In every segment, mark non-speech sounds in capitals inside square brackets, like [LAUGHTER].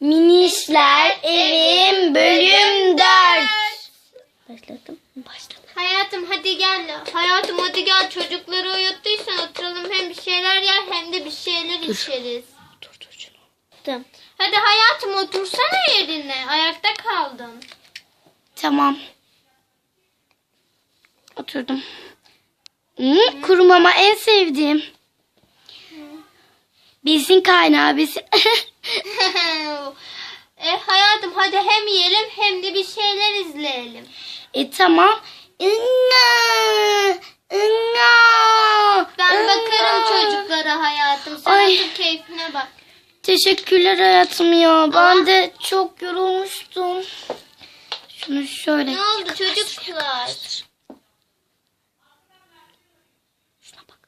Minişler Evim bölüm 4. Başladım. Başladım. Hayatım hadi gel. Hayatım hadi gel. Çocukları uyuttuysan oturalım hem bir şeyler yer hem de bir şeyler içeriz. Dur dur şunu. Tamam. Hadi hayatım otursana yerine. Ayakta kaldın. Tamam. Oturdum. Hmm, kuru mama en sevdiğim. Besin kaynağı besin. [LAUGHS] e hayatım hadi hem yiyelim hem de bir şeyler izleyelim. e tamam. Inga, inga, Ben bakarım inga. çocuklara hayatım. Sen Ay. otur keyfine bak. Teşekkürler hayatım ya. Aa. Ben de çok yorulmuştum. Şunu şöyle. Ne oldu çocuklar? Şuna bak.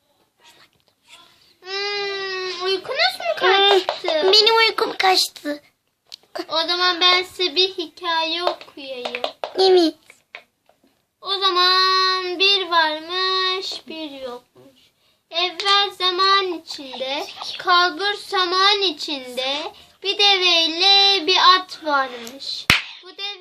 Hmm, uykunuz mu Hmm, kaçtı? benim uykum kaçtı. O zaman ben size bir hikaye okuyayım. Evet. O zaman bir varmış bir yokmuş. Evvel zaman içinde, kalbur saman içinde bir deveyle bir at varmış.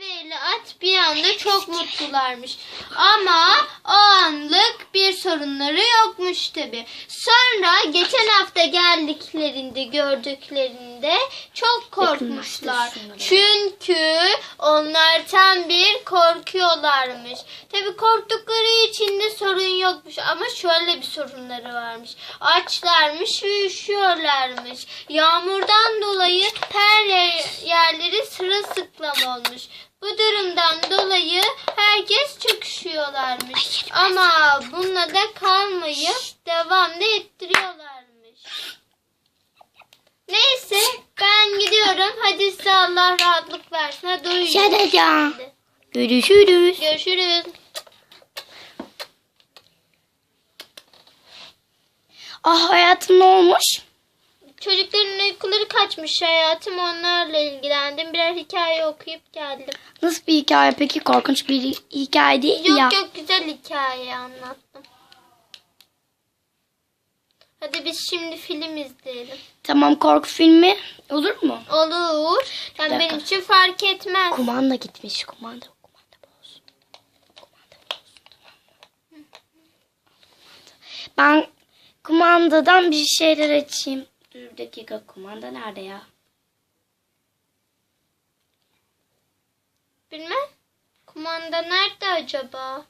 Deveyle at bir anda çok mutlularmış. Ama o anlık bir sorunları yokmuş tabi. Sonra geçen hafta geldiklerinde gördüklerinde çok korkmuşlar. Çünkü onlar tam bir korkuyorlarmış. Tabi korktukları için de sorun yokmuş ama şöyle bir sorunları varmış. Açlarmış ve üşüyorlarmış. Yağmurdan dolayı her yer- yerleri sırılsıklam olmuş. Bu durumdan dolayı herkes çok üşüyorlarmış. Ama bununla da kalmayıp devam da ettiriyorlarmış. Neyse ben gidiyorum. Hadi size Allah rahatlık versin. Hadi uyuyun. Hadi. Görüşürüz. Görüşürüz. Ah hayatım ne olmuş? Çocukların uykuları kaçmış hayatım. Onlarla ilgilendim. Birer hikaye okuyup geldim. Nasıl bir hikaye peki? Korkunç bir hikaye değil Yok ya. yok güzel hikaye anlattım. Hadi biz şimdi film izleyelim. Tamam korku filmi olur mu? Olur. Yani benim için fark etmez. Kumanda gitmiş. Kumanda. Kumanda boz. Kumanda boz. Tamam mı? Ben kumandadan bir şeyler açayım. Dur bir dakika. Kumanda nerede ya? Bilmem. Kumanda nerede acaba?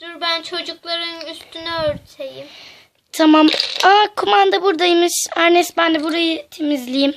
Dur ben çocukların üstünü örteyim. Tamam. Aa kumanda buradaymış. Ernest ben de burayı temizleyeyim.